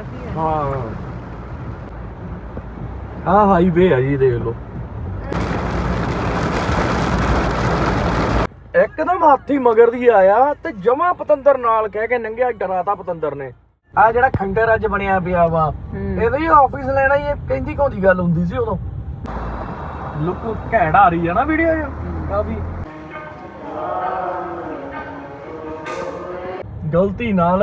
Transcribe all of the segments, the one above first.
ਕਾਫੀ ਹੈ ਹਾਂ। ਆ ਹਾਈਵੇ ਆ ਜੀ ਦੇਖ ਲਓ। ਇੱਕਦਮ ਹਾਥੀ ਮਗਰ ਦੀ ਆਇਆ ਤੇ ਜਮਾ ਪਤੰਦਰ ਨਾਲ ਕਹਿ ਕੇ ਨੰਗਿਆ ਡਰਾਤਾ ਪਤੰਦਰ ਨੇ। ਆ ਜਿਹੜਾ ਖੰਡਰ ਅੱਜ ਬਣਿਆ ਪਿਆ ਵਾ ਹੂੰ। ਇਹਦਾ ਹੀ ਆਫਿਸ ਲੈਣਾ ਹੀ ਇਹ ਕਹਿੰਦੀ ਕੋਦੀ ਗੱਲ ਹੁੰਦੀ ਸੀ ਉਦੋਂ? ਲੁੱਕ ਆ ਰਹੀ ਆ ਨਾ ਵੀਡੀਓ ਕਾਫੀ। ਗਲਤੀ ਨਾਲ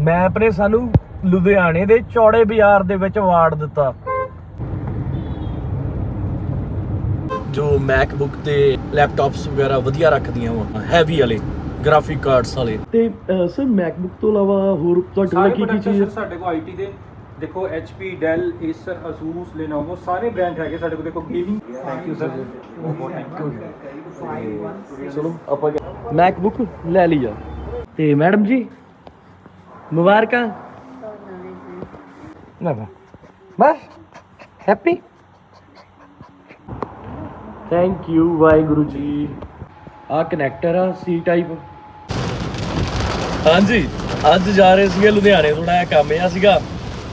ਮੈਪ ਨੇ ਸਾਨੂੰ ਲੁਧਿਆਣੇ ਦੇ ਚੌੜੇ ਬਾਜ਼ਾਰ ਦੇ ਵਿੱਚ ਵਾੜ ਦਿੱਤਾ। ਜੋ ਮੈਕਬੁੱਕ ਤੇ ਲੈਪਟਾਪਸ ਵਗੈਰਾ ਵਧੀਆ ਰੱਖਦੀਆਂ ਵਾ ਹੈਵੀ ਵਾਲੇ ਗ੍ਰਾਫਿਕ ਕਾਰਡਸ ਵਾਲੇ। ਤੇ ਸਰ ਮੈਕਬੁੱਕ ਤੋਂ ਇਲਾਵਾ ਹੋਰ ਤੁਹਾਡੇ ਕੋਲ ਕੀ ਕੀ ਚੀਜ਼ ਸਰ ਸਾਡੇ ਕੋਲ ਆਈਟੀ ਦੇ ਦੇਖੋ HP Dell Acer Asus Lenovo ਸਾਰੇ ਬ੍ਰਾਂਡ ਹੈਗੇ ਸਾਡੇ ਕੋਲ ਦੇਖੋ ਗੇਮਿੰਗ ਥੈਂਕ ਯੂ ਸਰ ਬਹੁਤ ਥੈਂਕ ਯੂ ਚਲੋ ਆਪਾਂ ਮੈਕਬੁੱਕ ਲੈ ਲਿਆ ਤੇ ਮੈਡਮ ਜੀ ਮੁਬਾਰਕਾਂ। ਨਾ ਨਾ ਬਸ happy thank you Waheguru ji ਆ ਕਨੈਕਟਰ ਆ ਸੀ ਟਾਈਪ ਹਾਂਜੀ ਅੱਜ ਜਾ ਰਹੇ ਸੀਗੇ ਲੁਧਿਆਣੇ ਥੋੜਾ ਜਿਹਾ ਕੰਮ ਆ ਸੀਗਾ।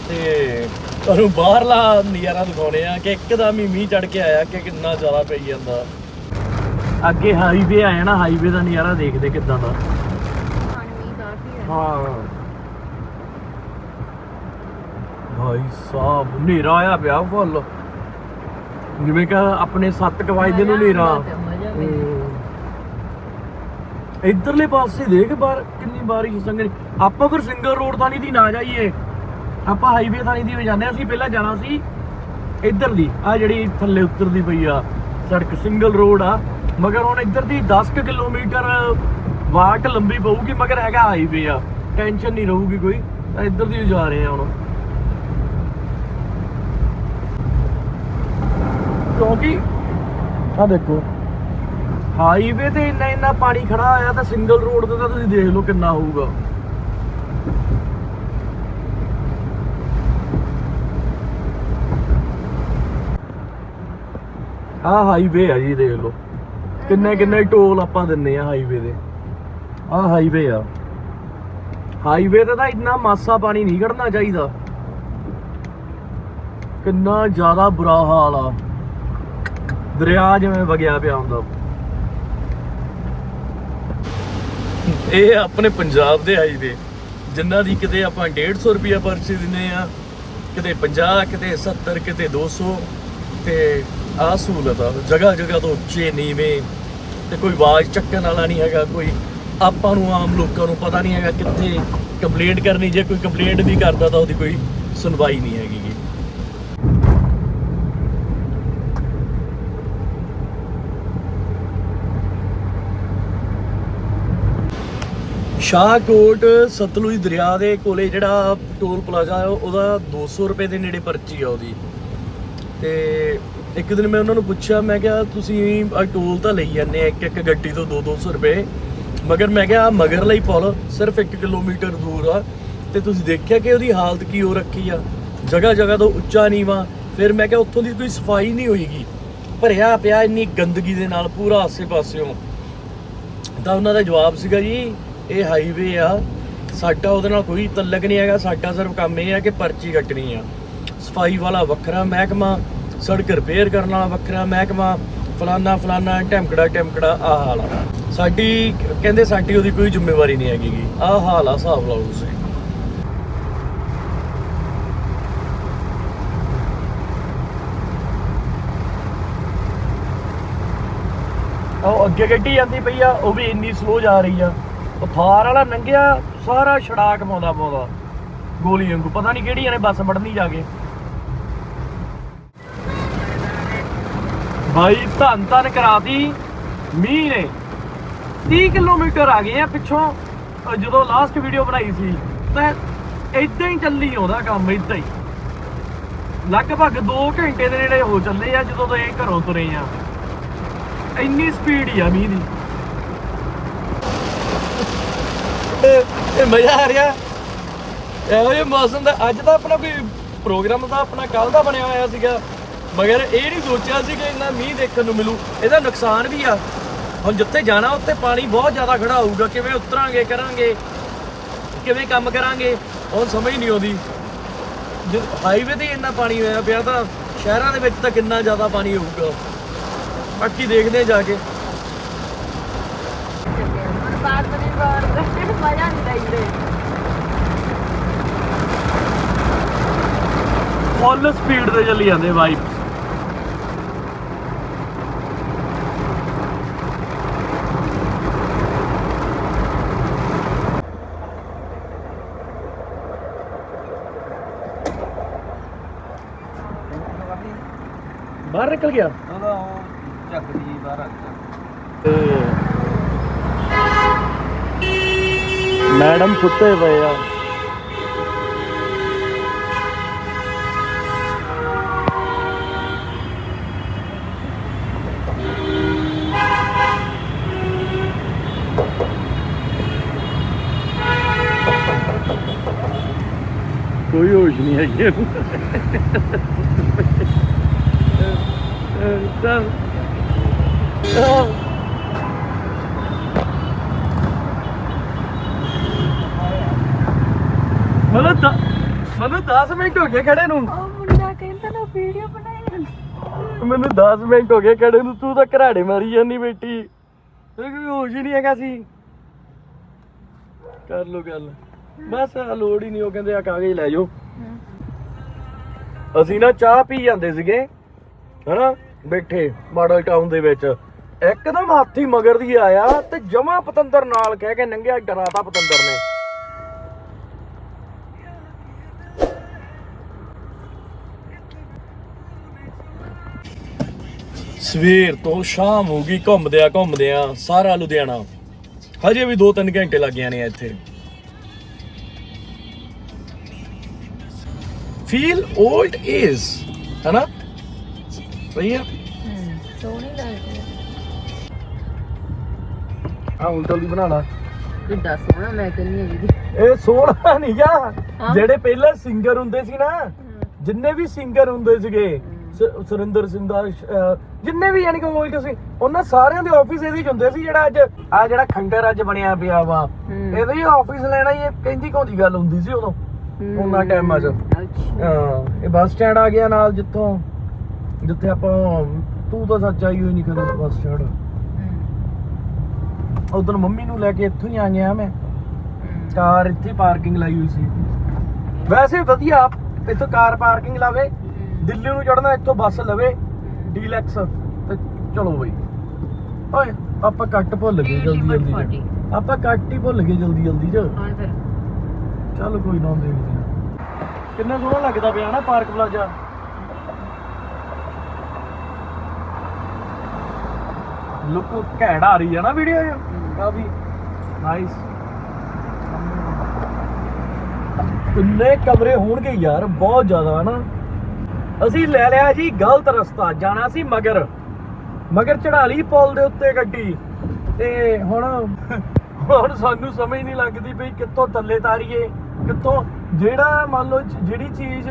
ਤੇ ਤੁਹਾਨੂੰ ਬਾਹਰਲਾ ਨਜ਼ਾਰਾ ਦਿਖਾਉਣੇ ਆ ਕਿ ਇੱਕਦਮ ਹੀ ਮੀਂਹ ਚੜ ਕੇ ਆਇਆ ਕਿ ਕਿੰਨਾ ਜ਼ਿਆਦਾ ਪਈ ਜਾਂਦਾ। ਅੱਗੇ ਹਾਈਵੇ ਆਇਆ ਨਾ ਹਾਈਵੇ ਦਾ ਨਜ਼ਾਰਾ ਦੇਖਦੇ ਕਿੱਦਾਂ ਦਾ। ਹੈ ਹਾਂ ਭਾਈ ਸਾਹਿਬ ਹਨੇਰਾ ਆਇਆ ਪਿਆ ਫੁੱਲ। ਜਿਵੇਂ ਕਿ ਆਪਣੇ 7 ਵਜੇ ਨੂੰ ਹਨੇਰਾ। ਇੱਧਰਲੇ ਪਾਸੇ ਦੇਖ ਬਾਰ ਕਿੰਨੀ ਬਾਰਿਸ਼ ਸੰਗਣੀ ਆਪਾਂ ਫਿਰ ਸਿੰਗਲ ਰੋਡ ਥਾਣੀ ਦੀ ਨਾ ਜਾਈਏ। ਆਪਾਂ ਹਾਈਵੇ ਥਾਣੀ ਦੀ ਜਾਂਦੇ। ਅਸੀਂ ਪਹਿਲਾਂ ਜਾਣਾ ਸੀ ਇੱਧਰ ਦੀ ਆ ਜਿਹੜੀ ਥੱਲੇ ਉੱਤਰਦੀ ਪਈ ਆ ਸੜਕ ਸਿੰਗਲ ਰੋਡ ਆ। ਮਗਰ ਹੁਣ ਇੱਧਰ ਦੀ 10 ਕੁ ਕਿਲੋਮੀਟਰ ਵਾਟ ਲੰਬੀ ਪਊਗੀ ਮਗਰ ਹੈਗਾ ਹਾਈਵੇ ਆ। ਟੈਨਸ਼ਨ ਨਹੀਂ ਰਹੂਗੀ ਕੋਈ। ਇੱਧਰ ਦੀ ਜਾ ਰਹੇ ਆ ਹੁਣ। ਕਿਉਂਕਿ ਆ ਦੇਖੋ। ਹਾਈਵੇ ਤੇ ਇੰਨਾ ਇੰਨਾ ਪਾਣੀ ਖੜਾ ਆਇਆ ਤਾਂ ਸਿੰਗਲ ਰੋਡ ਤੇ ਤਾਂ ਤੁਸੀਂ ਦੇਖ ਲਓ ਕਿੰਨਾ ਹੋਊਗਾ। ਆ ਹਾਈਵੇ ਆ ਜੀ ਦੇਖ ਲਓ। ਕਿੰਨੇ ਕਿੰਨੇ ਟੋਲ ਆਪਾਂ ਦਿੰਨੇ ਆ ਹਾਈਵੇ ਦੇ। ਆ ਹਾਈਵੇ ਆ। ਹਾਈਵੇ ਤੇ ਤਾਂ ਇੰਨਾ ਮਾਸਾ ਪਾਣੀ ਨਹੀਂ ਖੜਨਾ ਚਾਹੀਦਾ। ਕਿੰਨਾ ਜ਼ਿਆਦਾ ਬੁਰਾ ਹਾਲ ਆ। ਦਰਿਆ ਜਿਵੇਂ ਵਗਿਆ ਪਿਆ ਹੁੰਦਾ। ਇਹ ਆਪਣੇ ਪੰਜਾਬ ਦੇ ਹਾਈਵੇ ਜਿਨ੍ਹਾਂ ਦੀ ਕਿਤੇ ਆਪਾਂ 150 ਰੁਪਿਆ ਪਰਚੀ ਦਿੰਨੇ ਆ ਕਿਤੇ 50 ਕਿਤੇ 70 ਕਿਤੇ ਸਹੂਲਤ ਆ। ਜਗ੍ਹਾ ਜਗ੍ਹਾ ਤੋਂ ਉੱਚੇ, ਨੀਵੇਂ, ਤੇ ਕੋਈ ਆਵਾਜ਼ ਚੱਕਣ ਵਾਲਾ ਨਹੀਂ ਹੈਗਾ, ਕੋਈ ਆਪਾਂ ਨੂੰ ਆਮ ਲੋਕਾਂ ਨੂੰ ਪਤਾ ਨਹੀਂ ਹੈਗਾ ਕਿੱਥੇ ਕੰਪਲੇਂਟ ਕਰਨੀ। ਜੇ ਕੋਈ ਕੰਪਲੇਂਟ ਵੀ ਕਰਦਾ ਤਾਂ ਉਹਦੀ ਕੋਈ ਸੁਣਵਾਈ ਨਹੀਂ ਹੈਗੀ। ਸ਼ਾਹਕੋਟ ਸਤਲੁਜ ਦਰਿਆ ਦੇ ਕੋਲੇ ਜਿਹੜਾ ਟੋਲ ਪਲਾਜ਼ਾ ਹੈ, ਉਹਦਾ 200 ਰੁਪਏ ਦੇ ਨੇੜੇ ਪਰਚੀ ਆ ਉਹਦੀ। ਤੇ ਇੱਕ ਦਿਨ ਮੈਂ ਉਹਨਾਂ ਨੂੰ ਪੁੱਛਿਆ, ਮੈਂ ਕਿਹਾ, ਤੁਸੀਂ ਆ ਟੋਲ ਤਾਂ ਲਈ ਜਾਂਦੇ ਆ ਇੱਕ ਇੱਕ ਗੱਡੀ ਤੋਂ 2-200 ਰੁਪਏ। ਮਗਰ ਮੈਂ ਕਿਹਾ ਮਗਰ ਲਈ ਪੁਲ ਸਿਰਫ 1 ਕਿਲੋਮੀਟਰ ਦੂਰ ਆ। ਤੇ ਤੁਸੀਂ ਦੇਖਿਆ ਕਿ ਉਹਦੀ ਹਾਲਤ ਕੀ ਹੋ ਰੱਖੀ ਆ? ਜਗ੍ਹਾ ਜਗ੍ਹਾ ਤੋਂ ਉੱਚਾ ਨੀਵਾ ਫਿਰ ਮੈਂ ਕਿਹਾ, ਉੱਥੋਂ ਦੀ ਕੋਈ ਸਫ਼ਾਈ ਨਹੀਂ ਹੋਈਗੀ ਭਰਿਆ ਪਿਆ ਇੰਨੀ ਗੰਦਗੀ ਦੇ ਨਾਲ ਪੂਰਾ ਆਸੇ-ਪਾਸਿਓਂ ਤਾਂ ਉਹਨਾਂ ਦਾ ਜਵਾਬ ਸੀਗਾ ਜੀ ਇਹ ਹਾਈਵੇ ਆ, ਸਾਡਾ ਉਹਦੇ ਨਾਲ ਕੋਈ ਤਲਕ ਨਹੀਂ ਹੈਗਾ, ਸਾਡਾ ਸਿਰਫ ਕੰਮ ਇਹ ਆ ਕਿ ਪਰਚੀ ਕੱਟਣੀ ਆ। ਸਫ਼ਾਈ ਵਾਲਾ ਵੱਖਰਾ ਮਹਿਕਮਾ, ਸੜਕ ਰਿਪੇਅਰ ਕਰਨ ਵਾਲਾ ਵੱਖਰਾ ਮਹਿਕਮਾ, ਫਲਾਨਾ ਫਲਾਨਾ ਟੈਂਕੜਾ ਟੈਂਕੜਾ ਆ ਹਾਲ ਆ। ਸਾਡੀ, ਕਹਿੰਦੇ ਸਾਡੀ ਉਹਦੀ ਕੋਈ ਜ਼ਿੰਮੇਵਾਰੀ ਨਹੀਂ ਹੈਗੀ ਗੀ। ਆਹ ਹਾਲ ਆ, ਹਿਸਾਬ ਲਾਓ ਤੁਸੀਂ। ਉਹ ਅੱਗੇ ਗੱਡੀ ਜਾਂਦੀ ਪਈ ਆ, ਉਹ ਵੀ ਇੰਨੀ ਸਲੋ ਜਾ ਰਹੀ ਆ। ਉਹ ਥਾਰ ਵਾਲਾ ਨੰਗਿਆ, ਸਾਰਾ ਛੜਾਕ ਪਾਉਂਦਾ ਪਾਉਂਦਾ ਗੋਲੀ ਵਾਂਗੂ, ਪਤਾ ਨਹੀਂ ਕਿਹੜੀਆਂ ਨੇ ਬੱਸ ਵੜਨੀ ਜਾ ਕੇ। ਬਾਈ, ਧੰਨ ਧੰਨ ਕਰਾਤੀ। ਮੀਂਹ ਨੇ। 30 ਕਿਲੋਮੀਟਰ ਆ ਗਏ ਆ ਪਿੱਛੋਂ। ਜਦੋਂ ਲਾਸਟ ਵੀਡੀਓ ਬਣਾਈ ਸੀ, ਤਾਂ ਇਦਾਂ ਹੀ ਚੱਲੀ ਆਉਂਦਾ ਕੰਮ ਇਦਾਂ ਹੀ। ਲਗਭਗ 2 ਘੰਟੇ ਦੇ ਨੇੜੇ ਹੋ ਚੱਲੇ ਆ, ਜਦੋਂ ਦੇ ਘਰੋਂ ਤੁਰੇ ਆ। ਇੰਨੀ ਸਪੀਡ ਹੀ ਆ ਮੀਂਹ ਦੀ। ਇਹ- ਮਜ਼ਾ ਆ ਰਿਹਾ। ਇਹੋ ਜਿਹੇ ਮੌਸਮ ਦਾ ਅੱਜ ਤਾਂ ਆਪਣਾ ਕੋਈ ਪ੍ਰੋਗਰਾਮ ਤਾਂ ਆਪਣਾ ਕੱਲ ਦਾ ਬਣਿਆ ਹੋਇਆ ਸੀਗਾ। ਮਗਰ ਇਹ ਨਹੀਂ ਸੋਚਿਆ ਸੀ ਕਿ ਇੰਨਾ ਮੀਂਹ ਦੇਖਣ ਨੂੰ ਮਿਲੂ। ਇਹਦਾ ਨੁਕਸਾਨ ਵੀ ਆ। ਹੁਣ ਜਿੱਥੇ ਜਾਣਾ, ਉੱਥੇ ਪਾਣੀ ਬਹੁਤ ਜ਼ਿਆਦਾ ਖੜਾ ਹੋਊਗਾ। ਕਿਵੇਂ ਉਤਰਾਂਗੇ, ਕਰਾਂਗੇ, ਕਿਵੇਂ ਕੰਮ ਕਰਾਂਗੇ ਉਹ ਸਮਝ ਨਹੀਂ ਆਉਂਦੀ। ਹਾਈਵੇ ਤੇ ਇੰਨਾ ਪਾਣੀ ਹੋਇਆ ਪਿਆ ਤਾਂ ਸ਼ਹਿਰਾਂ ਦੇ ਵਿੱਚ ਤਾਂ ਕਿੰਨਾ ਜ਼ਿਆਦਾ ਪਾਣੀ ਹੋਊਗਾ। ਬਾਕੀ ਦੇਖਦੇ ਹਾਂ ਜਾ ਕੇ ਹੁਣ ਬਾਤ ਬਣੀ ਬਾਤ ਫੁੱਲ ਸਪੀਡ ਤੇ ਚੱਲੀ ਜਾਂਦੇ ਬਾਈਕ ਬਾਹਰ ਨਿਕਲ ਗਿਆ। ਉਹਦਾ ਉਹ ਚੱਕ ਦੀ ਬਾਹਰ ਆ ਗਿਆ। ਮੈਡਮ ਸੁੱਤੇ ਪਏ ਆ ਕੋਈ ਹੋਸ਼ ਨਹੀਂ ਹੈਗੀ ਇਹਨੂੰ। ਚੱਲ ਚੱਲ ਮਤਲਬ ਦ- ਮੈਨੂੰ 10 ਮਿੰਟ ਹੋ ਗਏ ਖੜੇ ਨੂੰ। ਉਹ ਮੁੰਡਾ ਕਹਿੰਦਾ ਨਾ ਵੀਡੀਓ ਬਣਾਈ ਜਾਂਦੀ। ਮੈਨੂੰ 10 ਮਿੰਟ ਹੋ ਗਏ ਖੜੇ ਨੂੰ ਤੂੰ ਤਾਂ ਘਰਾੜੇ ਮਾਰੀ ਜਾਂਦੀ ਬੇਟੀ। ਤੇਰੇ ਕੋਈ ਹੋਸ਼ ਹੀ ਨਹੀਂ ਹੈਗਾ ਸੀ। ਕਰ ਲੋ ਗੱਲ। ਬਸ ਆ ਲੋੜ ਹੀ ਨਹੀਂ ਉਹ ਕਹਿੰਦੇ ਆ ਕਾਗਜ਼ ਲੈ ਜਾਓ। ਅਸੀਂ ਨਾ ਚਾਹ ਪੀ ਜਾਂਦੇ ਸੀਗੇ ਹਨਾ? ਬੈਠੇ ਮਾਡਲ ਟਾਊਨ ਦੇ ਵਿੱਚ। ਇੱਕਦਮ ਹਾਥੀ ਮਗਰ ਦੀ ਆਇਆ ਤੇ ਜਮਾ ਪਤੰਦਰ ਨਾਲ ਕਹਿ ਕੇ ਨੰਗਿਆ ਡਰਾਤਾ ਪਤੰਦਰ ਨੇ। ਸਵੇਰ ਤੋਂ ਸ਼ਾਮ ਹੋ ਗਈ ਘੁੰਮਦਿਆਂ ਘੁੰਮਦਿਆਂ ਸਾਰਾ ਲੁਧਿਆਣਾ। ਹਜੇ ਵੀ 2-3 ਘੰਟੇ ਲੱਗ ਜਾਣੇ ਆ ਇੱਥੇ। ਫੀਲ 올ਡ ਇਜ਼ ਹਨਾ? ਸਹੀ ਆ? ਸੋਹਣੀ ਲੱਗਦੀ ਹੈ ਆ ਹੁਣ ਜਲਦੀ ਬਣਾ ਲਾ। ਕਿੱਡਾ ਸੋਹਣਾ ਮੈਂ ਕਹਿੰਦੀ ਹਾਂ ਦੀਦੀ। ਇਹ ਸੋਹਣਾ ਨਹੀਂ ਹਾਂ। ਜਿਹੜੇ ਪਹਿਲਾਂ ਸਿੰਗਰ ਹੁੰਦੇ ਸੀ ਨਾ ਜਿੰਨੇ ਵੀ ਸਿੰਗਰ ਹੁੰਦੇ ਸੀਗੇ ਸ- ਸੁਰਿੰਦਰ ਸਿੰਘ ਦਾ ਅਹ, ਜਿੰਨੇ ਵੀ ਯਾਨੀ ਕਿ ਉਹ ਸੀ ਉਹਨਾਂ ਸਾਰਿਆਂ ਦੇ ਆਫਿਸ ਇਹਦੇ ਚ ਹੁੰਦੇ ਸੀ ਜਿਹੜਾ ਅੱਜ ਆ ਜਿਹੜਾ ਖੰਡਰ ਅੱਜ ਬਣਿਆ ਪਿਆ ਵਾ। ਹੂੰ। ਇਹਦੇ ਹੀ ਆਫਿਸ ਲੈਣਾ ਹੀ ਇਹ ਕਹਿੰਦੀ ਕੋਂਦੀ ਗੱਲ ਹੁੰਦੀ ਸੀ ਉਦੋਂ? ਉਹਨਾਂ ਟਾਈਮਾਂ 'ਚ ਅੱਛਾ। ਹਾਂ ਇਹ ਬੱਸ ਸਟੈਂਡ ਆ ਗਿਆ ਨਾਲ ਜਿੱਥੋਂ ਜਿੱਥੇ ਆਪਾਂ ਤੂੰ ਤਾਂ ਸੱਚ ਆਈ ਹੋਈ ਨਹੀਂ ਕਦੇ ਬੱਸ ਸਟੈਂਡ ਉਦੋਂ ਮੰਮੀ ਨੂੰ ਲੈ ਕੇ ਇੱਥੋਂ ਹੀ ਆ ਗਿਆ ਮੈਂ। ਕਾਰ ਇੱਥੇ ਪਾਰਕਿੰਗ ਲਾਈ ਹੋਈ ਸੀ। ਵੈਸੇ ਵਧੀਆ ਇੱਥੋਂ ਕਾਰ ਪਾਰਕਿੰਗ ਲਾਵੇ। ਦਿੱਲੀ ਨੂੰ ਚੜਨਾ ਇੱਥੋਂ ਬੱਸ ਲਵੇ ਡੀਲੈਕਸ ਤੇ ਚਲੋ ਬਈ। ਓਏ ਆਪਾਂ ਕੱਟ ਭੁੱਲ ਗਏ ਜਲਦੀ ਜਲਦੀ। 'ਚ। ਆਪਾਂ ਕੱਟ ਹੀ ਭੁੱਲ ਗਏ ਜਲਦੀ ਜਲਦੀ ਚ। ਹਾਂ ਫਿਰ। ਚੱਲ ਕੋਈ ਨਾ ਦੇਖਦੇ ਹਾਂ। ਕਿੰਨਾ ਸੋਹਣਾ ਲੱਗਦਾ ਪਿਆ ਨਾ ਪਾਰਕ ਪਲਾਜ਼ਾ। ਲੁੱਕ ਘੈਂਟ ਆ ਰਹੀ ਹੈ ਨਾ ਵੀਡੀਓ ਇਹ ਕਾਫੀ ਨਾਈਸ ਕਿੰਨੇ ਕਮਰੇ ਹੋਣਗੇ ਯਾਰ ਬਹੁਤ ਜ਼ਿਆਦਾ ਨਾ ਅਸੀਂ ਲੈ ਲਿਆ ਜੀ ਗਲਤ ਰਸਤਾ ਜਾਣਾ ਸੀ ਮਗਰ। ਮਗਰ ਚੜਾ ਲਈ ਪੁਲ ਦੇ ਉੱਤੇ ਗੱਡੀ। ਤੇ ਹੁਣ ਹੁਣ ਸਾਨੂੰ ਸਮਝ ਨਹੀਂ ਲੱਗਦੀ ਵੀ ਕਿੱਥੋਂ ਥੱਲੇ ਤਾਰੀਏ ਕਿੱਥੋਂ ਜਿਹੜਾ ਮੰਨ ਲਓ ਜਿਹੜੀ ਚੀਜ਼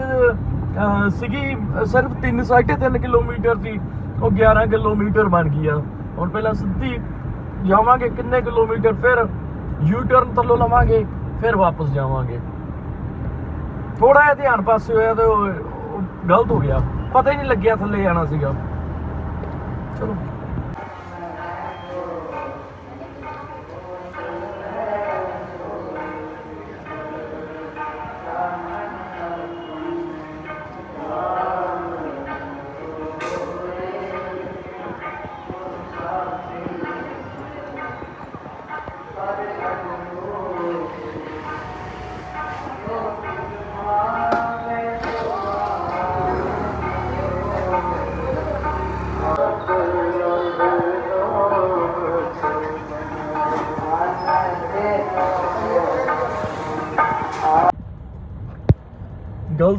ਸੀਗੀ ਅਹ, ਸਿਰਫ 3 3.5 ਕਿਲੋਮੀਟਰ ਸੀ ਉਹ 11 ਕਿਲੋਮੀਟਰ ਬਣ ਗਈ ਆ। ਹੁਣ ਪਹਿਲਾਂ ਸਿੱਧੀ ਜਾਵਾਂਗੇ ਕਿੰਨੇ ਕਿਲੋਮੀਟਰ ਫਿਰ ਯੂ ਟਰਨ ਥੱਲੋਂ ਲਵਾਂਗੇ ਫਿਰ ਵਾਪਸ ਜਾਵਾਂਗੇ। ਥੋੜਾ ਜਿਹਾ ਧਿਆਨ ਪਾਸੇ ਹੋਇਆ ਤੇ ਗਲਤ ਹੋ ਗਿਆ। ਪਤਾ ਹੀ ਨਹੀਂ ਲੱਗਿਆ ਥੱਲੇ ਜਾਣਾ ਸੀਗਾ। ਚਲੋ।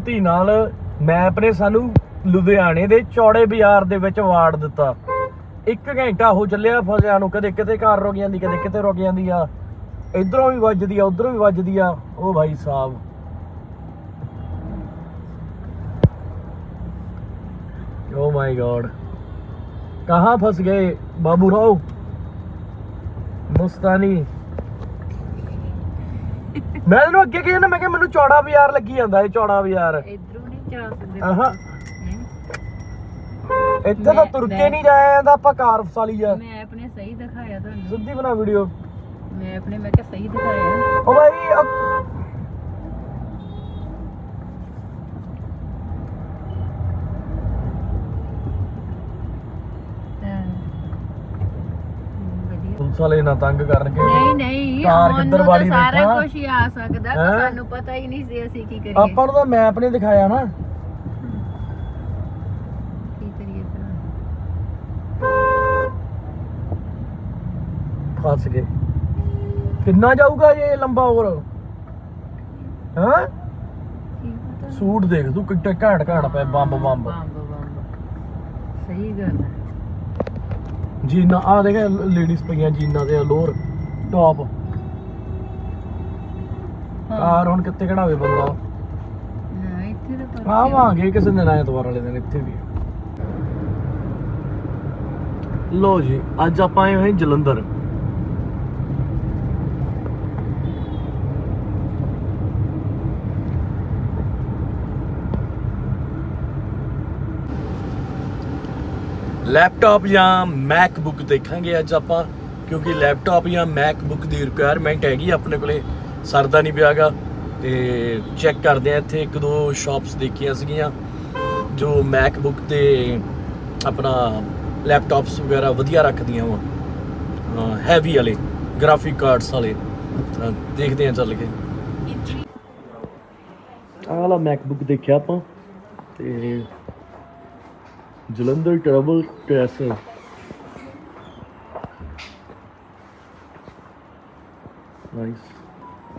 ਗਲਤੀ ਨਾਲ ਮੈਪ ਨੇ ਸਾਨੂੰ ਲੁਧਿਆਣੇ ਦੇ ਚੌੜੇ ਬਾਜ਼ਾਰ ਦੇ ਵਿੱਚ ਵਾੜ ਦਿੱਤਾ। ਇੱਕ ਘੰਟਾ ਹੋ ਚੱਲਿਆ ਫਸਿਆ ਨੂੰ, ਕਦੇ ਕਿਤੇ ਘਰ ਰੁਕ ਜਾਂਦੀ, ਕਦੇ ਕਿਤੇ ਰੁਕ ਜਾਂਦੀ ਆ। ਇਧਰੋਂ ਵੀ ਵੱਜਦੀ ਆ, ਉਧਰੋਂ ਵੀ ਵੱਜਦੀ ਆ। ਉਹ ਭਾਈ ਸਾਹਿਬ। ਓ ਮਾਈ ਗੋਡ ਕਹਾਂ ਫਸ ਗਏ? ਬਾਬੂ ਰਾਓ। ਮੁਸਤਾਨੀ। ਮੈਂ ਤੈਨੂੰ ਅੱਗੇ ਕਿਹਾ ਨਾ ਮੈਂ ਕਿਹਾ ਮੈਨੂੰ ਚੌੜਾ ਬਾਜ਼ਾਰ ਲੱਗੀ ਜਾਂਦਾ ਇਹ ਚੌੜਾ ਬਾਜ਼ਾਰ। ਇਧਰੋਂ ਨਹੀਂ ਜਾ ਸਕਦੇ ਆਹਾਂ। ਇੱਥੇ ਤਾਂ ਮੈਂ- ਤੁਰ ਕੇ ਮੈਂ- ਨਹੀਂ ਜਾਇਆ ਜਾਂਦਾ ਆਪਾਂ ਕਾਰ ਫਸਾਲੀ ਆ। ਮੈਂ ਆਪਣੇ ਸਹੀ ਦਿਖਾਇਆ ਤੁਹਾਨੂੰ। ਸਿੱਧੀ ਬਣਾ ਵੀਡੀਓ। ਮੈਂ ਆਪਣੇ ਮੈਂ ਕਿਹਾ ਸਹੀ ਦਿਖਾਇਆ। ਓ ਭਾਈ ਅਬ- ਹਾਂ। ਹਮ, ਵਧੀਆ ਪੁਲਿਸ ਵਾਲੇ ਨਾ ਤੰਗ ਕਰਨਗੇ। ਨਹੀਂ ਨਹੀਂ ਕਾਰ ਕਿੱਧਰ ਵਾਲੀ ਸਾਰਾ ਬੈਠਾ? ਕੁਝ ਹੀ ਆ ਸਕਦਾ ਹੈਂ? ਸਾਨੂੰ ਪਤਾ ਹੀ ਨਹੀਂ ਸੀ ਅਸੀਂ ਕੀ ਕਰੀਏ। ਆਪਾਂ ਨੂੰ ਤਾਂ ਮੈਪ ਨੇ ਦਿਖਾਇਆ ਨਾ। ਕੀ ਕਰੀਏ ਫਿਰ ਫਸ ਗਏ। ਕਿੰਨਾ ਜਾਊਗਾ ਇਹ ਲੰਬਾ ਹੋਰ? ਹਾਂ? ਕੀ ਪਤਾ? ਸੂਟ ਦੇਖ ਤੂੰ ਕਿੱਡੇ ਘਾਟ ਘਾਟ ਪਏ ਬੰਬ ਬੰਬ। Bomb bomb. ਸਹੀ ਗੱਲ ਹੈ। ਜੀਨਾ ਆ ਦੇਖ ਲੇਡੀਜ਼ ਪਈਆਂ ਜੀਨਾਂ ਦੇ ਲੋਅਰ ਟੌਪ ਕਾਰ ਹੁਣ ਕਿੱਥੇ ਖੜਾਵੇ ਬੰਦਾ? ਨਾ ਇੱਥੇ ਤਾਂ ਪਰ ਆਵਾਂਗੇ ਕਿਸੇ ਦਿਨ ਐਤਵਾਰ ਵਾਲੇ ਦਿਨ ਇੱਥੇ ਵੀ। ਲੋ ਜੀ ਅੱਜ ਆਪਾਂ ਆਏ ਹੋਏ ਜਲੰਧਰ। ਲੈਪਟਾਪ ਜਾਂ ਮੈਕਬੁੱਕ ਦੇਖਾਂਗੇ ਅੱਜ ਆਪਾਂ ਕਿਉਂਕਿ ਲੈਪਟਾਪ ਜਾਂ ਮੈਕਬੁੱਕ ਦੀ ਰਿਕੁਆਇਰਮੈਂਟ ਹੈਗੀ ਆਪਣੇ ਕੋਲੇ ਸਰਦਾ ਨਹੀਂ ਪਿਆਗਾ। ਤੇ ਚੈੱਕ ਕਰਦੇ ਆ ਇੱਥੇ ਇੱਕ ਦੋ ਸ਼ਾਪਸ ਦੇਖੀਆਂ ਸੀਗੀਆਂ ਜੋ ਮੈਕਬੁੱਕ ਤੇ ਆਪਣਾ ਲੈਪਟਾਪਸ ਵਗੈਰਾ ਵਧੀਆ ਰੱਖਦੀਆਂ ਵਾ। ਹੈਵੀ ਵਾਲੇ ਗ੍ਰਾਫਿਕ ਕਾਰਡਸ ਵਾਲੇ। ਦੇਖਦੇ ਆ ਚੱਲ ਕੇ। ਆਹ ਵਾਲਾ ਮੈਕਬੁੱਕ ਦੇਖਿਆ ਆਪਾਂ ਤੇ ਜਲੰਧਰ ਟਰਬਲ ਕੈਸਲ ਨਾਈਸ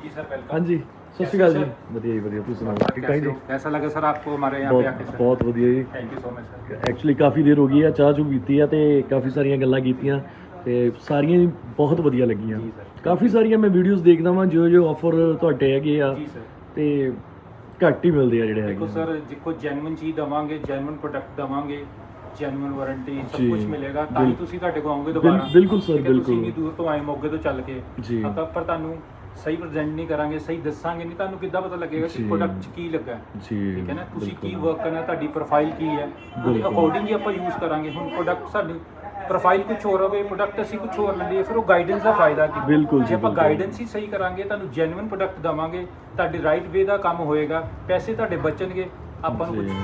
जी सर वेलकम ਹਾਂਜੀ ਸਤਿ ਸ਼੍ਰੀ ਅਕਾਲ ਜੀ ਵਧੀਆ ਜੀ ਵਧੀਆ ਤੁਸੀਂ ਸੁਣਾਓ ਠੀਕ ਠਾਕ ਜੀ कैसा लगा सर आपको हमारे यहाँ पे आके ਬਹੁਤ सर ਬਹੁਤ ਵਧੀਆ ਜੀ thank you so much sir actually ਕਾਫੀ ਦੇਰ ਹੋ ਗਈ ਆ ਚਾਹ ਚੂ ਪੀਤੀ ਆ ਤੇ ਕਾਫੀ ਸਾਰੀਆਂ ਗੱਲਾਂ ਕੀਤੀਆਂ ਤੇ ਸਾਰੀਆਂ ਹੀ ਬਹੁਤ ਵਧੀਆ ਲੱਗੀਆਂ ਜੀ ਸਰ। ਕਾਫੀ ਸਾਰੀਆਂ ਮੈਂ ਵੀਡੀਓਜ਼ ਦੇਖਦਾ ਵਾਂ ਜੋ ਜੋ ਆਫਰ ਤੁਹਾਡੇ ਹੈਗੇ ਆ जी सर ਤੇ ਘੱਟ ਹੀ ਮਿਲਦੇ ਆ ਜਿਹੜੇ ਹੈਗੇ ਆ। ਸਰ ਦੇਖੋ ਜੈਨੂਇਨ ਚੀਜ਼ ਦਵਾਂਗੇ ਜੈਨੂਇਨ ਪ੍ਰੋਡਕਟ ਦਵਾਂਗੇ ਜੈਨੂਇਨ ਵਾਰੰਟੀ ਸਭ ਕੁਝ ਮਿਲੇਗਾ ਤਾਂ ਹੀ ਤੁਸੀਂ ਸਾਡੇ ਕੋਲ ਆਓਗੇ ਦੁਬਾਰਾ। ਬਿਲਕੁਲ sir, ਠੀਕ ਤੁਸੀਂ ਬਿਲਕੁਲ। ਦੂਰ ਤੋਂ ਆਏ ਮੋਗੇ ਤੋਂ ਚੱਲ ਕੇ। ਜੀ। ਪਰ ਤੁਹਾਨੂੰ ਸਹੀ ਪ੍ਰੈਜ਼ੈਂਟ ਨਹੀਂ ਕਰਾਂਗੇ ਸਹੀ ਦੱਸਾਂਗੇ ਨਹੀਂ ਤੁਹਾਨੂੰ ਕਿੱਦਾਂ ਪਤਾ ਲੱਗੇਗਾ ਕਿ ਪ੍ਰੋਡਕਟ 'ਚ ਕੀ ਲੱਗਾ। ਹੈ। ਠੀਕ ਹੈ ਨਾ? ਤੁਸੀਂ ਕੀ ਵਰਕ ਕਰਨਾ ਤੁਹਾਡੀ ਪ੍ਰੋਫਾਈਲ ਕੀ ਹੈ? ਅਕੋਰਡਿੰਗ ਹੀ ਆਪਾਂ ਯੂਜ਼ ਕਰਾਂਗੇ। ਹੁਣ ਪ੍ਰੋਡਕਟ ਸਾਡੇ ਪ੍ਰੋਫਾਈਲ ਕੁਝ ਹੋਰ ਹੋਵੇ ਪ੍ਰੋਡਕਟ ਅਸੀਂ ਕੁਝ ਹੋਰ ਲਈਏ ਫਿਰ ਉਹ ਗਾਈਡੈਂਸ ਦਾ ਫਾਇਦਾ ਕੀ ਬਿਲਕੁਲ ਜੀ, ਜੇ ਆਪਾਂ ਬਿਲਕੁਲ। ਗਾਈਡੈਂਸ ਹੀ ਸਹੀ ਕਰਾਂਗੇ ਤੁਹਾਨੂੰ ਜੈਨੂਇਨ ਪ੍ਰੋਡਕਟ ਦਵਾਂਗੇ ਤੁਹਾਡੇ ਰਾਈਟ ਵੇ ਦਾ ਕੰਮ ਹੋਏਗਾ ਪੈਸੇ ਤੁਹਾਡੇ ਬਚਣਗੇ ਆਪਾਂ ਨੂੰ ਕੁਝ ਜੀ।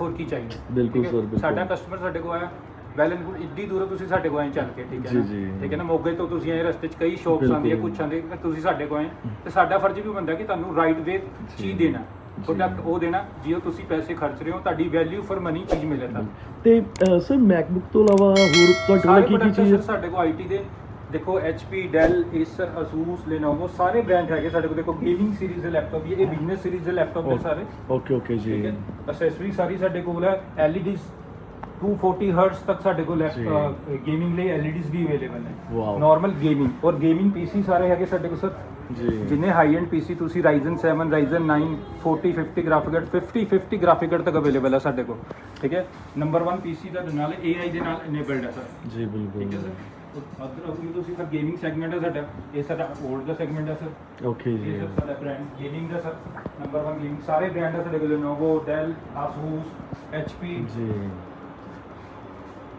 ਹੋਰ ਕੀ ਚਾਹੀਦਾ ਬਿਲਕੁਲ ਠੀਕ ਹੈ? sir, ਬਿਲਕੁਲ। ਸਾਡਾ ਕਸਟਮਰ ਸਾਡੇ ਕੋਲ ਆਇਆ ਵੈਲ ਐਂਡ ਗੁੱਡ ਇੱਡੀ ਦੂਰੋਂ ਤੁਸੀਂ ਸਾਡੇ ਕੋਲ ਆਏ ਚੱਲ ਕੇ ਠੀਕ ਹੈ ਜੀ, ਨਾ ਜੀ। ਠੀਕ ਹੈ ਨਾ ਮੋਗੇ ਤੋਂ ਤੁਸੀਂ ਆਏ ਰਸਤੇ 'ਚ ਕਈ ਸ਼ੌਪਸ ਬਿਲਕੁਲ। ਆਉਂਦੀਆਂ ਕੁਛ ਆਉਂਦੇ ਤੁਸੀਂ ਸਾਡੇ ਕੋਲ ਆਏ ਤੇ ਸਾਡਾ ਫਰਜ਼ ਵੀ ਬਣਦਾ ਕਿ ਤੁਹਾਨੂੰ ਰਾਈਟ ਵੇ ਚੀਜ਼ ਦੇਣਾ ਪ੍ਰੋਡਕਟ ਉਹ ਦੇਣਾ ਜਿਹੋ ਤੁਸੀਂ ਪੈਸੇ ਖਰਚ ਰਹੇ ਹੋ ਤੁਹਾਡੀ ਵੈਲਿਊ ਫॉर ਮਨੀ ਚੀਜ਼ ਮਿਲੇ ਤੁਹਾਨੂੰ ਤੇ ਸਰ ਮੈਕਬੁੱਕ ਤੋਂ ਇਲਾਵਾ ਹੋਰ ਤੁਹਾਡੇ ਕੋਲ ਕੀ ਕੀ ਚੀਜ਼ ਸਾਡੇ ਕੋਲ ਆਈਟੀ ਦੇ ਦੇਖੋ HP Dell Acer Asus Lenovo ਸਾਰੇ ਬ੍ਰਾਂਡ ਹੈਗੇ ਸਾਡੇ ਕੋਲ। ਦੇਖੋ ਗੇਮਿੰਗ ਸੀਰੀਜ਼ ਦੇ ਲੈਪਟਾਪ ਵੀ ਇਹ ਬਿਜ਼ਨਸ ਸੀਰੀਜ਼ ਦੇ ਲੈਪਟਾਪ ਨੇ ਸਾਰੇ। ਓਕੇ ਓਕੇ ਜੀ। ਅਸੈਸਰੀ ਸਾਰੀ ਸਾਡੇ ਕੋਲ ਹੈ LEDs 240 ਹਰਟਜ਼ ਤੱਕ ਸਾਡੇ ਕੋਲ ਗੇਮਿੰਗ ਲਈ LEDs ਵੀ ਅਵੇਲੇਬਲ. ਹੈ ਨਾਰਮਲ ਗੇਮਿੰਗ ਔਰ ਗੇਮਿੰਗ PC ਸਾਰੇ ਹੈਗੇ ਸਾਡੇ ਕੋਲ ਸਰ ਜੀ। ਜਿੰਨੇ ਹਾਈ ਐਂਡ PC ਤੁਸੀਂ Ryzen 7 Ryzen 9 40 50 graphic card 50 50 graphic card ਤੱਕ ਅਵੇਲੇਬਲ ਹੈ ਸਾਡੇ ਕੋਲ ਠੀਕ ਹੈ? ਨੰਬਰ 1 PC ਦਾ ਨਾਲ AI ਦੇ ਨਾਲ ਇਨੇਬਲਡ ਹੈ ਸਰ। ਜੀ ਠੀਕ ਹੈ ਬਿਲਕੁਲ ਸਰ ਅਦਰ ਅਗਲੀ ਤੁਸੀਂ ਫਿਰ ਗੇਮਿੰਗ ਸੈਗਮੈਂਟ ਹੈ ਸਾਡਾ ਇਹ ਸਾਡਾ 올ਡ ਦਾ ਸੈਗਮੈਂਟ ਹੈ ਸਰ। ਓਕੇ ਜੀ। ਇਹ ਸਰ ਸਾਡਾ ਬ੍ਰਾਂਡ ਗੇਮਿੰਗ ਦਾ ਸਰ ਨੰਬਰ 1 ਗੇਮਿੰਗ ਸਾਰੇ ਬ੍ਰਾਂਡ ਹੈ ਸਾਡੇ ਕੋਲ Lenovo Dell Asus HP ਜੀ।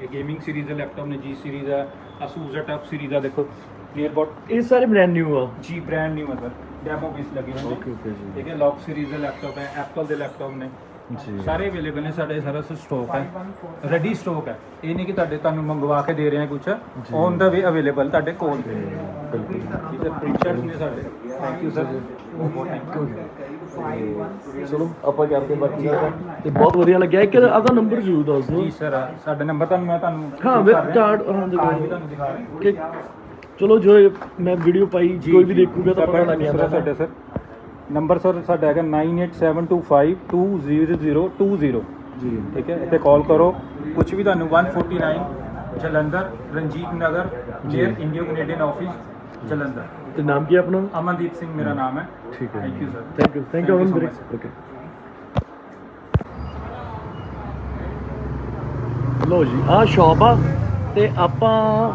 ਇਹ ਗੇਮਿੰਗ ਸੀਰੀਜ਼ ਦੇ ਲੈਪਟਾਪ ਨੇ G ਸੀਰੀਜ਼ ਹੈ Asus ਦਾ ਟਫ ਸੀਰੀਜ਼ ਆ ਦੇਖੋ। ਕਲੀਅਰਬੋਟ ਇਹ ਸਾਰੇ ਬ੍ਰਾਂਡ ਨਿਊ ਆ। G ਬ੍ਰਾਂਡ ਨਿਊ ਹੈ ਸਰ। ਡੈਮੋ ਪੀਸ ਲੱਗੇ ਹੋਏ ਓਕੇ ਨੇ ਓਕੇ ਜੀ। ਠੀਕ ਹੈ ਲੌਕ ਸੀਰੀਜ਼ ਦੇ ਲੈਪਟਾਪ ਹੈ Apple ਦੇ ਲੈਪਟਾਪ ਨੇ। ਜੀ। ਸਾਰੇ ਅਵੇਲੇਬਲ ਨੇ ਸਾਡੇ ਸਾਰਾ ਸਟਾਕ ਹੈ। ਰੈਡੀ ਸਟਾਕ ਹੈ। ਇਹ ਨਹੀਂ ਕਿ ਤੁਹਾਡੇ ਤੁਹਾਨੂੰ ਮੰਗਵਾ ਕੇ ਦੇ ਰਹੇ ਹਾਂ ਕੁਝ ਜੀ। ਔਨ ਦਾ ਵੇ ਅਵੇਲੇਬਲ ਤੁਹਾਡੇ ਕੋਲ। ਜੀ, ਬਿਲਕੁਲ। ਠੀਕ ਹੈ ਪ੍ਰਿੰਟਰਸ ਨੇ ਸਾਡੇ। ਥੈਂਕ ਯੂ ਸਰ ਬਹੁਤ ਥੈਂਕ ਯੂ ਚਲੋ ਆਪਾਂ ਕਰਦੇ ਬਾਕੀ ਦਾ ਤੇ ਬਹੁਤ ਵਧੀਆ ਲੱਗਿਆ। ਇੱਕ ਆਪਦਾ ਨੰਬਰ ਜ਼ਰੂਰ ਦੱਸ ਦਿਓ। ਜੀ ਸਰ ਸਾਡਾ ਨੰਬਰ ਤੁਹਾਨੂੰ ਮੈਂ ਤੁਹਾਨੂੰ ਹਾਂ, ਰਿਹਾ। card, ਹਾਂ, ਦਿਖਾ ਦਿਖਾ ਰਿਹਾ। ਕਿ ਚਲੋ ਜੋ ਮੈਂ ਵੀਡੀਓ ਪਾਈ ਕੋਈ ਵੀ। ਦੇਖੂਗਾ ਤਾਂ ਪਤਾ ਲੱਗ ਜਾਂਦਾ। ਸਾਡਾ ਸਰ ਨੰਬਰ ਸਰ ਸਾਡਾ ਹੈਗਾ 9872520020 ਜੀ। ਠੀਕ ਹੈ? ਇੱਥੇ ਕਾਲ ਕਰੋ। ਕੁਝ ਵੀ ਤੁਹਾਨੂੰ 149 Jalandhar Ranjit Nagar near India Canadian office Jalandhar. ਤੇ ਨਾਮ ਕੀ ਹੈ ਆਪਣਾ? ਅਮਨਦੀਪ ਸਿੰਘ ਮੇਰਾ ਨਾਮ ਹੈ। ਠੀਕ ਹੈ। Thank you sir thank you thank you Aman. Okay ਲੋ ਜੀ ਆਹ ਸ਼ਾਪ ਆ ਤੇ ਆਪਾਂ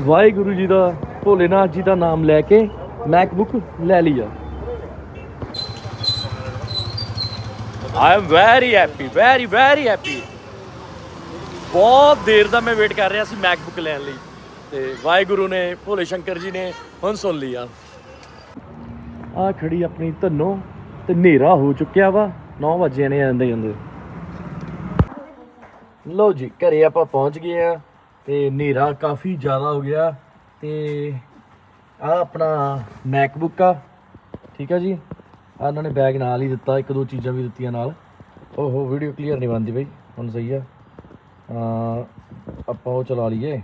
ਵਾਹਿਗੁਰੂ ਜੀ ਦਾ ਭੋਲੇਨਾਥ ਜੀ ਦਾ ਨਾਮ ਲੈ ਕੇ ਮੈਕਬੁੱਕ ਲੈ ਲਿਆ I am very happy very very happy ਬਹੁਤ ਦੇਰ ਦਾ ਮੈਂ ਵੇਟ ਕਰ ਰਿਹਾ ਸੀ ਮੈਕਬੁੱਕ ਲੈਣ ਲਈ। ਤੇ ਵਾਹਿਗੁਰੂ ਨੇ ਭੋਲੇ ਸ਼ੰਕਰ ਜੀ ਨੇ ਹੁਣ ਸੁਣ ਲਿਆ ਆ। ਖੜੀ ਆਪਣੀ ਧੰਨੋ ਤੇ ਹਨੇਰਾ ਹੋ ਚੁੱਕਿਆ ਵਾ 9 ਵਜੇ ਨੇ ਆਂਦੇ ਜਾਂਦੇ ਲਓ ਜੀ ਘਰੇ ਆਪਾਂ ਪਹੁੰਚ ਗਏ ਆ। ਤੇ ਹਨੇਰਾ ਕਾਫੀ ਜ਼ਿਆਦਾ ਹੋ ਗਿਆ ਤੇ ਆ ਆਪਣਾ ਮੈਕਬੁੱਕ ਆ ਠੀਕ ਆ ਜੀ? ਆ ਇਹਨਾਂ ਨੇ ਬੈਗ ਨਾਲ ਹੀ ਦਿੱਤਾ ਇੱਕ ਦੋ ਚੀਜ਼ਾਂ ਵੀ ਦਿੱਤੀਆਂ ਨਾਲ। ਓਹੋ ਵੀਡੀਓ ਕਲੀਅਰ ਨਹੀਂ ਬੰਦੀ ਬਈ ਹੁਣ ਸਹੀ ਆ। ਆ ਆਪਾਂ ਉਹ ਚਲਾ ਲਈਏ।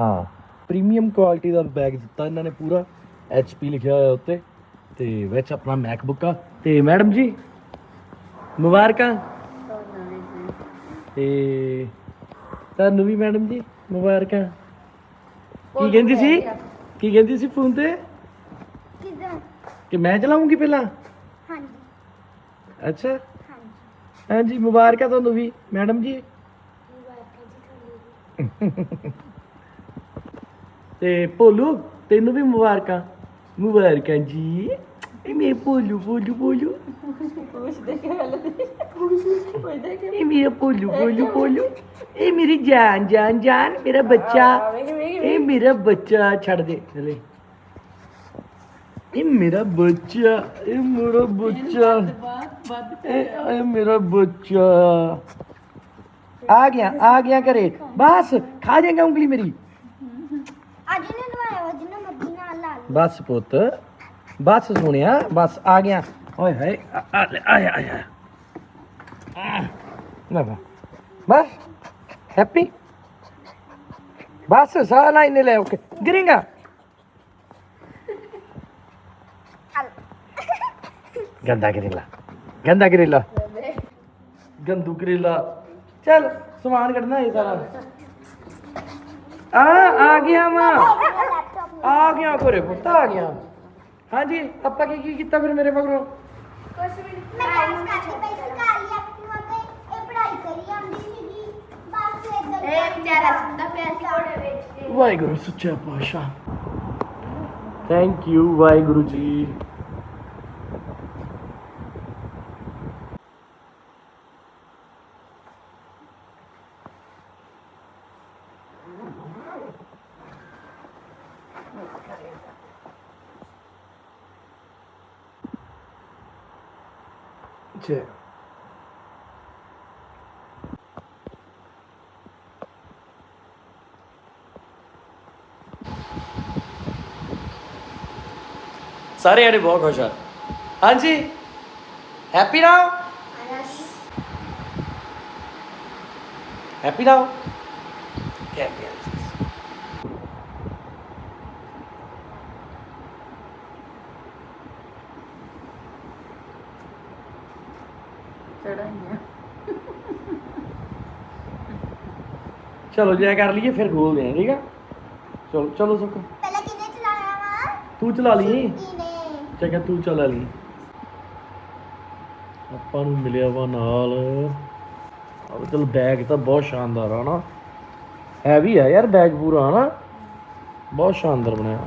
ਹਾਂ ਪ੍ਰੀਮੀਅਮ ਕੁਆਲਿਟੀ ਦਾ ਬੈਗ ਦਿੱਤਾ ਇਹਨਾਂ ਨੇ ਪੂਰਾ HP ਲਿਖਿਆ ਹੋਇਆ ਉੱਤੇ ਤੇ ਵਿੱਚ ਆਪਣਾ ਮੈਕਬੁੱਕ ਆ। ਤੇ ਮੈਡਮ ਜੀ ਮੁਬਾਰਕਾਂ। ਤੇ ਤੁਹਾਨੂੰ ਵੀ ਮੈਡਮ ਜੀ ਮੁਬਾਰਕਾਂ। ਕੀ ਕਹਿੰਦੀ ਸੀ? ਕੀ ਕਹਿੰਦੀ ਸੀ ਫੋਨ ਤੇ? ਕਿਦਾਂ? ਕਿ ਮੈਂ ਚਲਾਉਂਗੀ ਪਹਿਲਾਂ? ਹਾਂਜੀ। ਅੱਛਾ। ਹਾਂਜੀ। ਹਾਂਜੀ ਮੁਬਾਰਕਾਂ ਤੁਹਾਨੂੰ ਵੀ। ਮੈਡਮ ਜੀ। ਤੇ ਭੋਲੂ ਤੈਨੂੰ ਵੀ ਮੁਬਾਰਕਾਂ। ਮੁਬਾਰਕਾਂ ਜੀ। ਇਹ ਮੇਰੇ ਭੋਲੂ ਭੋਲੂ ਭੋਲੂ ਇਹ ਮੇਰਾ ਭੋਲੂ ਭੋਲੂ ਭੋਲੂ ਇਹ ਮੇਰੀ ਜਾਨ ਜਾਨ ਜਾਨ ਮੇਰਾ ਬੱਚਾ ਇਹ ਮੇਰਾ ਬੱਚਾ ਛੱਡ ਦੇ ਚਲੇ ਇਹ ਮੇਰਾ ਬੱਚਾ ਇਹ ਮੇਰਾ ਬੱਚਾ ਇਹ ਇਹ ਮੇਰਾ ਬੱਚਾ ਆ ਗਿਆ ਆ ਗਿਆ ਘਰੇ ਬਸ ਖਾ ਜਾਏਗਾ ਉਂਗਲੀ ਮੇਰੀ ਬਸ ਸੁਣਿਆ, ਬਸ ਆ ਗਿਆ। ਓਏ ਹਾਏ ਆਇਆ ਆਇਆ ਨਾ ਬਸ, ਹੈਪੀ। ਬਸ ਸਾਹ ਨਾ ਇਹਨੇ ਲੈ ਓਕੇ। ਗਿਰੇਗਾ। ਗੰਦਾ ਗਿਰੇਲਾ ਗੰਦਾ ਗਿਰੇਲਾ। ਗੰਦੂ ਗਿਰੇਲਾ। ਚੱਲ, ਸਮਾਨ ਕੱਢਣਾ ਇਹ ਸਾਰਾ। ਆ ਆ ਗਿਆ ਵਾ। ਲੈਪਟਾਪ ਆ ਗਿਆ ਕੋਰੇ ਪੁੱਤ, ਆ ਗਿਆ। ਹਾਂਜੀ ਆਪਾਂ ਕੀ ਕੀ ਕੀਤਾ ਫਿਰ ਮੇਰੇ ਮਗਰੋਂ? ਕੁਛ ਵੀ ਮੈਂ ਕੰਮ ਕਰਦੀ ਪਈ ਸੀ ਘਰ ਹੀ ਐਕਟਿਵਾ ਤੇ ਇਹ ਪੜ੍ਹਾਈ ਕਰੀ ਆਉਂਦੀ ਸੀਗੀ। ਬਸ ਇਦਾਂ ਇਹ ਵਿਚਾਰਾ ਸੁਣਦਾ ਪਿਆ ਸੀ ਘੋੜੇ ਵਿੱਚ ਵਾਹਿਗੁਰੂ ਸੱਚਾ ਪਾਤਸ਼ਾਹ। ਥੈਂਕ ਯੂ ਵਾਹਿਗੁਰੂ ਜੀ। ਜੈ ਸਾਰੇ ਜਣੇ ਬਹੁਤ ਖੁਸ਼ ਆ ਹਾਂਜੀ happy now happy now happy ਚਲੋ ਜੈ ਕਰ ਲਈਏ ਫਿਰ ਖੋਲਦੇ ਆ ਠੀਕ ਆ? ਚਲੋ ਚਲੋ ਸੁੱਕ ਪਹਿਲਾਂ ਕਿਹਨੇ ਚਲਾਇਆ ਵਾ? ਤੂੰ ਚਲਾ ਲਈ। ਕੀਨੇ ਚੰਗਾ ਤੂੰ ਚਲਾ ਲਈ। ਆਪਾਂ ਨੂੰ ਮਿਲਿਆ ਵਾ ਨਾਲ। ਆ ਚਲ ਬੈਗ ਤਾਂ ਬਹੁਤ ਸ਼ਾਨਦਾਰ ਆ ਨਾ। ਹੈਵੀ ਆ ਯਾਰ ਬੈਗ ਪੂਰਾ ਹਨਾ? ਬਹੁਤ ਸ਼ਾਨਦਾਰ ਬਣਿਆ।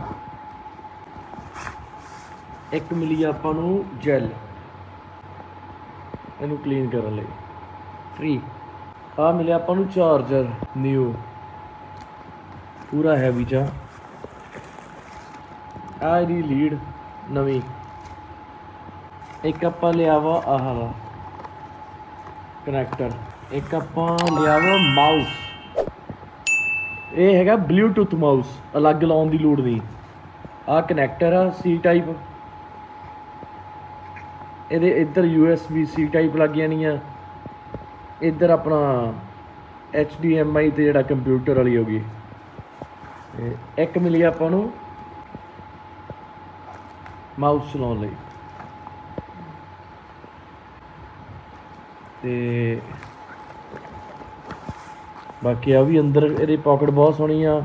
ਇੱਕ ਮਿਲੀ ਆਪਾਂ ਨੂੰ ਜੈਲ ਇਹਨੂੰ ਕਲੀਨ ਕਰਨ ਲਈ। ਫ੍ਰੀ ਆ ਮਿਲਿਆ ਆਪਾਂ ਨੂੰ ਚਾਰਜਰ ਨਿਊ ਪੂਰਾ ਹੈਵੀ ਜਾ। ਆ ਇਹਦੀ ਲੀਡ ਨਵੀਂ। ਇੱਕ ਆਪਾਂ ਲਿਆ ਵਾ ਆਹ ਵਾ ਕਨੈਕਟਰ ਇੱਕ ਆਪਾਂ ਲਿਆ ਵਾ ਮਾਊਸ ਇਹ ਹੈਗਾ ਬਲੂਟੁੱਥ ਮਾਊਸ ਅਲੱਗ ਲਾਉਣ ਦੀ ਲੋੜ ਨਹੀਂ। ਆ ਕਨੈਕਟਰ ਆ ਸੀ ਟਾਈਪ ਇਹਦੇ ਇੱਧਰ USB C ਟਾਈਪ ਲੱਗ ਜਾਣੀਆਂ ਇੱਧਰ ਆਪਣਾ HDMI ਤੇ ਜਿਹੜਾ ਕੰਪਿਊਟਰ ਵਾਲੀ ਹੋ ਗਈ। ਤੇ ਇੱਕ ਮਿਲੀ ਆਪਾਂ ਨੂੰ ਮਾਊਸ ਚਲਾਉਣ ਲਈ। ਤੇ ਬਾਕੀ ਆ ਵੀ ਅੰਦਰ ਇਹਦੀ ਪਾਕਟ ਬਹੁਤ ਸੋਹਣੀ ਆ।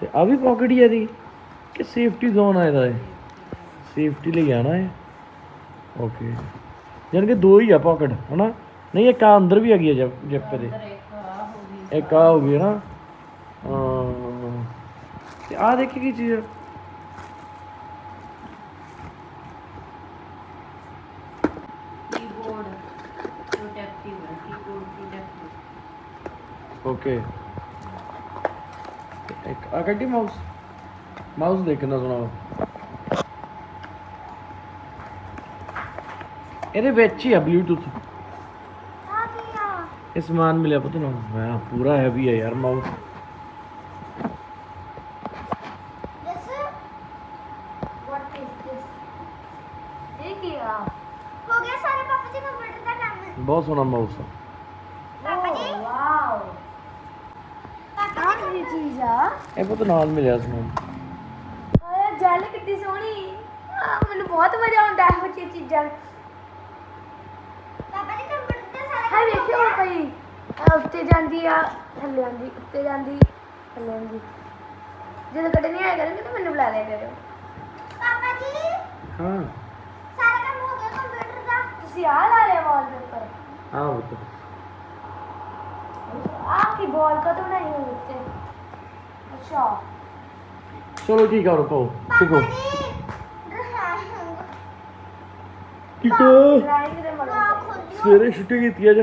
ਤੇ ਆ ਵੀ ਪਾਕਟ ਹੀ ਆ ਇਹਦੀ। ਕਿ ਸੇਫਟੀ ਜ਼ੋਨ ਆ ਇਹਦਾ ਇਹ। ਸੇਫਟੀ ਲਈ ਆਣਾ ਹੈ ਓਕੇ ਯਾਨੀ ਕਿ ਦੋ ਹੀ ਆ ਪਾਕਟ ਹਨਾ? ਨਹੀਂ ਇੱਕ ਆ ਅੰਦਰ ਵੀ ਹੈਗੀ ਆ ਜਿਪ ਜਿਪ ਦੇ ਇੱਕ ਆ ਹੋ ਗਈ ਨਾ ਹਾਂ ਤੇ ਆ ਦੇਖੀ ਕੀ ਚੀਜ਼ ਆ कीबोर्ड प्रोटेक्टिव है कीबोर्ड प्रोटेक्टिव ਓਕੇ ਇੱਕ ਆ ਕੱਢੀ ਮਾਊਸ ਮਾਊਸ ਦੇਖਣਾ ਸੁਣਾਓ ਇਹਦੇ ਵਿੱਚ ਹੀ ਆ ਬਲੂਟੁੱਥ ਆ ਕੀ ਆ ਇਹ ਸਮਾਨ ਮਿਲਿਆ ਪਤਾ ਨਾ। ਮੈਂ ਪੂਰਾ ਹੈਵੀ ਹੈ ਯਾਰ ਮਾਊਸ ਬਹੁਤ ਸੋਹਣਾ ਮਾਊਸ ਆ? ਪਾਪਾ ਜੀ ਵਾਓ। ਪਾਪਾ ਜੀ ਕੀ ਚੀਜ਼ ਆ? ਇਹ ਬਹੁਤ ਨਾਲ ਮਿਲਿਆ ਸਮਾਨ। ਆਇਆ ਜੈਲ ਕਿੰਨੀ ਸੋਹਣੀ। ਮੈਨੂੰ ਬਹੁਤ ਮਜ਼ਾ ਆਉਂਦਾ ਇਹੋ ਜਿਹੀ ਚੀਜ਼ਾਂ। ਸਾਰਾ ਹਾਂ ਕੰਮ ਹੋ ਵੇਖਿਓ ਗਿਆ? ਭਾਈ ਆ ਉੱਤੇ ਜਾਂਦੀ ਆ ਥੱਲੇ ਆਉਂਦੀ ਉੱਤੇ ਜਾਂਦੀ ਥੱਲੇ ਆਉਂਦੀ। ਜਦੋਂ ਕੱਢਣੀ ਆਇਆ ਕਰਨਗੇ ਤਾਂ ਮੈਨੂੰ ਬੁਲਾ ਲਿਆ ਕਰਿਓ। ਪਾਪਾ ਜੀ? ਹਾਂ। ਸਾਰਾ ਕੰਮ ਹੋ ਗਿਆ ਕੰਪਿਊਟਰ ਦਾ? ਤੁਸੀਂ ਆ ਲਾ ਲਿਆ ਵਾਲਪੇਪਰ ਆ ਬਤ ਆ ਕੀ ਬਾਲ ਕਾ ਬਣਾਈ ਹੋਈ ਉੱਤੇ? ਅੱਛਾ। ਚਲੋ ਕੀ ਕਰੋ ਕਹੋ ਸਿੱਖੋ। ਡਰਾਇੰਗ। ਦੇ ਮਗਰ। ਸਵੇਰੇ ਛੁੱਟੀ ਕੀਤੀ ਅੱਜ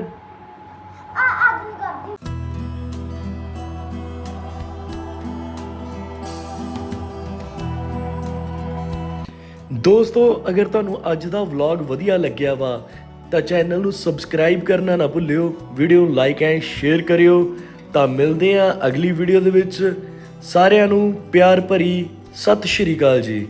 ਦੋਸਤੋ, ਅਗਰ ਤੁਹਾਨੂੰ ਅੱਜ ਦਾ ਵਲੌਗ ਵਧੀਆ ਲੱਗਿਆ ਵਾ, ਤਾਂ ਚੈਨਲ ਨੂੰ ਸਬਸਕ੍ਰਾਈਬ ਕਰਨਾ ਨਾ ਭੁੱਲਿਓ ਵੀਡੀਓ ਨੂੰ ਲਾਈਕ ਐਂਡ ਸ਼ੇਅਰ ਕਰਿਓ। ਤਾਂ ਮਿਲਦੇ ਹਾਂ ਅਗਲੀ ਵੀਡੀਓ ਦੇ ਵਿੱਚ। ਸਾਰਿਆਂ ਨੂੰ ਪਿਆਰ ਭਰੀ ਸਤਿ ਸ਼੍ਰੀ ਅਕਾਲ ਜੀ।